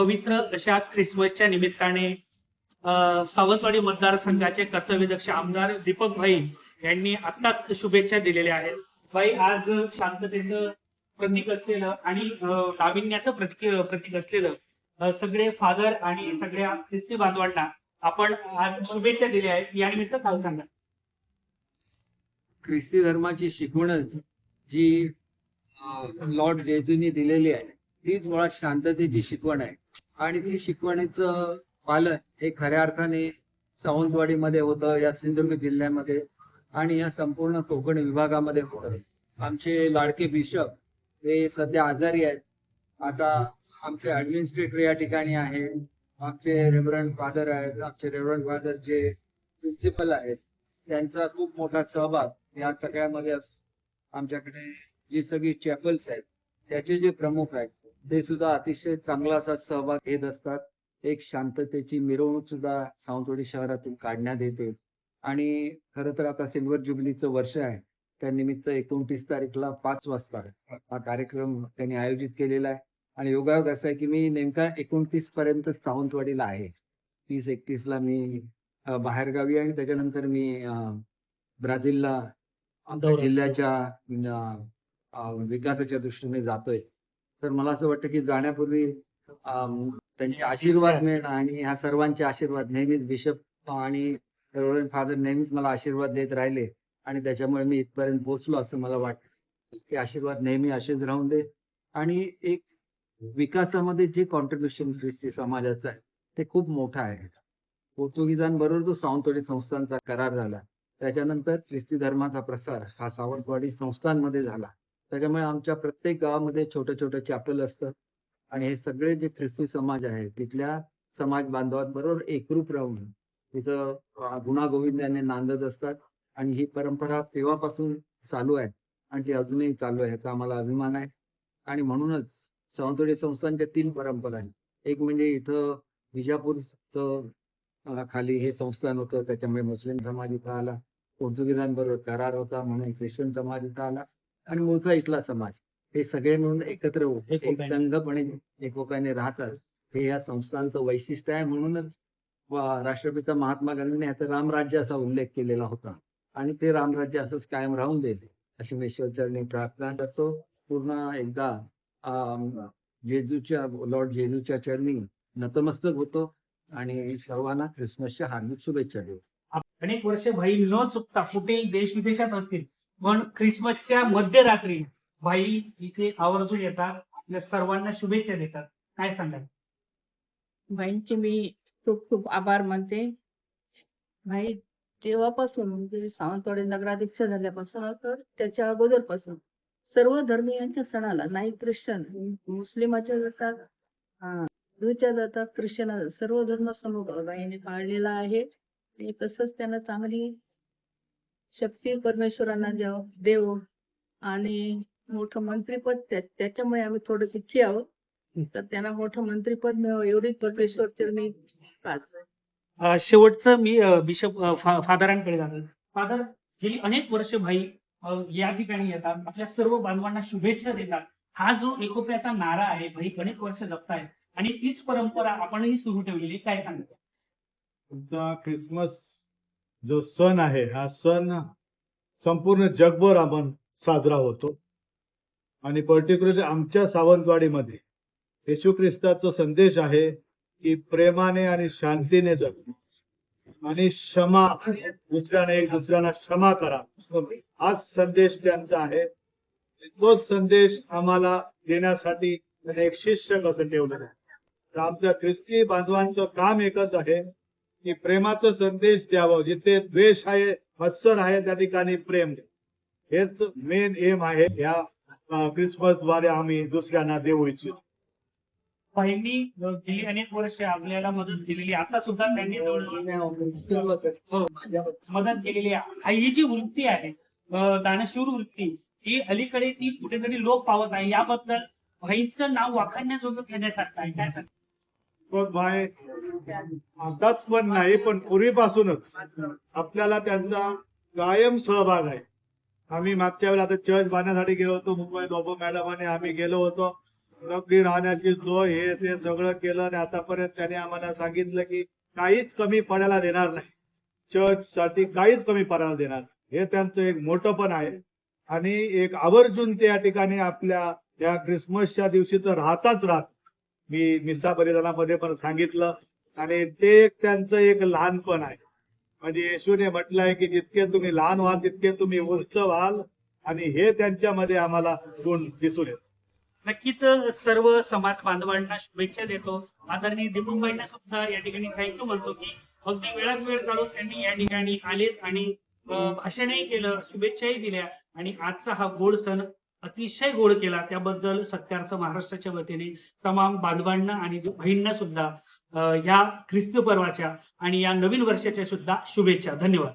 पवित्र अशा ख्रिसमसच्या निमित्ताने सावंतवाडी मतदारसंघाचे कर्तव्यदक्ष आमदार दीपक भाई यांनी आत्ताच शुभेच्छा दिलेल्या आहेत. भाई आज शांततेचं प्रतीक असलेलं आणि नाविन्याचं प्रतीक प्रतीक असलेलं सगळे फादर आणि सगळ्या ख्रिस्ती बांधवांना आपण आज शुभेच्छा दिल्या आहेत. यानिमित्त काल सांगा. ख्रिस्ती धर्माची शिकवणच जी अं, लॉर्ड जेजूनी दिलेली आहे तीच मुळात शांततेची शिकवण आहे. आणि ती शिकवणीचं पालन हे खऱ्या अर्थाने सावंतवाडीमध्ये होतं या सिंधुदुर्ग जिल्ह्यामध्ये आणि या संपूर्ण कोकण विभागामध्ये होतं. आमचे लाडके बिशप हे सध्या आजारी आहेत. आता आमचे ऍडमिनिस्ट्रेटर या ठिकाणी आहे आमचे रेव्हरंड फादर आहेत. आमचे रेव्हरंड फादर जे प्रिन्सिपल आहेत त्यांचा खूप मोठा सहभाग या सगळ्यामध्ये असतो. आमच्याकडे जी सगळी चॅपल्स आहेत त्याचे जे प्रमुख आहेत ते सुद्धा अतिशय चांगला असा सहभाग घेत असतात. एक शांततेची मिरवणूक सुद्धा सावंतवाडी शहरातून काढण्यात येते. आणि खरं तर आता सिल्वर ज्युबिलीचं वर्ष आहे. त्यानिमित्त एकोणतीस तारीखला पाच वाजता हा कार्यक्रम त्यांनी आयोजित केलेला आहे. आणि योगायोग असा आहे की मी नेमका एकोणतीस पर्यंत सावंतवाडीला आहे. तीस एकतीस ला मी बाहेरगावी आहे. आणि त्याच्यानंतर मी ब्राझीलला. जिल्ह्याच्या विकासाच्या दृष्टीने जातोय. तर मला असं वाटतं की जाण्यापूर्वी त्यांचे आशीर्वाद मिळणं आणि ह्या सर्वांचे आशीर्वाद. नेहमीच बिशप आणि फादर नेहमीच मला आशीर्वाद देत राहिले आणि त्याच्यामुळे मी इथपर्यंत पोहोचलो असं मला वाटतं. ते आशीर्वाद नेहमी असेच राहून दे. आणि एक विकासामध्ये जे कॉन्ट्रीब्युशन ख्रिस्ती समाजाचं आहे ते खूप मोठं आहे. पोर्तुगीजांबरोबर जो सावंतवाडी संस्थांचा करार झाला त्याच्यानंतर ख्रिस्ती धर्माचा प्रसार हा सावंतवाडी संस्थांमध्ये झाला. त्याच्यामुळे आमच्या प्रत्येक गावामध्ये छोटं छोटं चॅपल असतं आणि हे सगळे जे ख्रिस्ती समाज आहे तिथल्या समाज बांधवांबरोबर एकरूप राहून तिथं गुणा गोविंदाने नांदत असतात. आणि ही परंपरा तेव्हापासून चालू आहे आणि ती अजूनही चालू आहे याचा आम्हाला अभिमान आहे. आणि म्हणूनच सावंतवाडी संस्थांच्या तीन परंपरा आहेत. एक म्हणजे इथं विजापूरचं खाली हे संस्थान होतं त्याच्यामुळे मुस्लिम समाज इथं आला. पोर्तुगीजांबरोबर करार होता म्हणून ख्रिश्चन समाज इथं आला. आणि मूळचा इथला समाज. हे सगळे मिळून एकत्र होऊन एक एकोप्याने. संघपणे एकोप्याने राहतात. हे या संस्थांचं वैशिष्ट्य आहे म्हणूनच राष्ट्रपिता महात्मा गांधींनी आता रामराज्य असा उल्लेख केलेला होता. आणि ते रामराज्य असंच कायम राहून देईल अशी मी ईश्वरचरणी प्रार्थना करतो. पूर्ण एकदा अं, जेजूच्या लॉर्ड जेजूच्या चरणी नतमस्तक होतो. आणि सर्वांना ख्रिसमसच्या हार्दिक शुभेच्छा देतो. अनेक वर्ष भाई न चुकता कुठेही देश विदेशात असतील पण ख्रिसमसच्या मध्यरात्री भाई इथे आवर्जून येतात आपल्या सर्वांना शुभेच्छा देतात. काय सांगाल? भाईंचे मी खूप खूप आभार मानते. भाई तेव्हापासून म्हणजे सावंतवाडी नगराध्यक्ष झाल्यापासून तर त्याच्या अगोदरपासून सर्व धर्मीयांच्या सणाला नाही ख्रिश्चन मुस्लिमाच्या जातात हा, हिंदूच्या जातात ख्रिश्चन सर्व धर्म समूह भाईने पाळलेला आहे. आणि तसंच त्यांना चांगली शक्ती परमेश्वरांना द्यावं देव आणि मोठं मंत्रीपद त्या- त्याच्यामुळे आम्ही थोडं दुःखी आहोत. तर त्यांना मोठं मंत्रीपद मिळावं एवढी परमेश्वर चरणी प्रार्थना शेवटचं मी बिशप फादरांकडे जातो फादर गेली अनेक वर्ष भाई या ठिकाणी येतात. आपल्या सर्व बांधवांना शुभेच्छा देतात. हा जो एकोप्याचा नारा आहे भाई अनेक वर्ष जपतायत. आणि तीच परंपरा आपणही सुरू ठेवलेली काय सांगता? तुमचा ख्रिसमस. जो सण आहे हा सण संपूर्ण जगभर आपण साजरा होतो. आणि पर्टिक्युलरली आमच्या सावंतवाडीमध्ये येशू ख्रिस्ताचा संदेश आहे की प्रेमाने आणि शांतीने जग. आणि क्षमा दुसऱ्याने एक दुसऱ्यांना क्षमा करा. हाच संदेश त्यांचा आहे. तोच संदेश आम्हाला देण्यासाठी त्याने एक शिष्य कसं ठेवलेलं आहे? तर आमच्या ख्रिस्ती बांधवांचं काम एकच आहे. की प्रेमाचा संदेश द्यावा जिथे द्वेष आहे मत्सर आहे त्या ठिकाणी प्रेम. हेच मेन एम आहे या क्रिसमसद्वारे आम्ही दुसऱ्यांना देऊ इच्छितो गेली अनेक वर्ष आपल्याला मदत केलेली. आता सुद्धा त्यांनी हो. मदत केलेली आहे हा ही जी वृत्ती आहे दानशूर वृत्ती ही अलीकडे ती कुठेतरी लोप पावत आहे याबद्दल भाईंचं नाव वाखाणण्याजोगं घेण्यासारखं आहे काय सांगता? पण भाई आताच पण नाही पण पूर्वीपासूनच. आपल्याला त्यांचा कायम सहभाग आहे. आम्ही मागच्या वेळेला आता चर्च बांधण्यासाठी गेलो होतो मुंबई बाबू मॅडम आणि आम्ही गेलो होतो. नगदी राहण्याची सोय हे ते सगळं केलं आणि आतापर्यंत त्याने आम्हाला सांगितलं की काहीच कमी पडायला देणार नाही. चर्च साठी काहीच कमी पडायला देणार हे त्यांचं एक मोठं पण आहे. आणि एक आवर्जून ते या ठिकाणी आपल्या या क्रिसमसच्या दिवशी तर राहताच राहत मी मिसा बलिदानामध्ये पण सांगितलं. आणि ते एक त्यांचं एक लहानपण आहे. म्हणजे येशूने म्हटलंय की जितके तुम्ही लहान व्हाल तितके तुम्ही उंच व्हाल. आणि हे त्यांच्यामध्ये आम्हाला गुण दिसून येत. नक्कीच सर्व समाज बांधवांना शुभेच्छा देतो. आदरणीय दीपकबाईंना सुद्धा या ठिकाणी थँक्यू म्हणतो की अगदी वेळात वेळ काढून त्यांनी या ठिकाणी आलेत आणि भाषणही केलं शुभेच्छाही दिल्या. आणि आजचा हा गोड सण अतिशय गोड केला त्याबद्दल सत्यार्थ महाराष्ट्राच्या वतीने तमाम बांधवांना आणि बहिणींना सुद्धा या ख्रिस्त पर्वाच्या आणि या नवीन वर्षाच्या सुद्धा शुभेच्छा. धन्यवाद.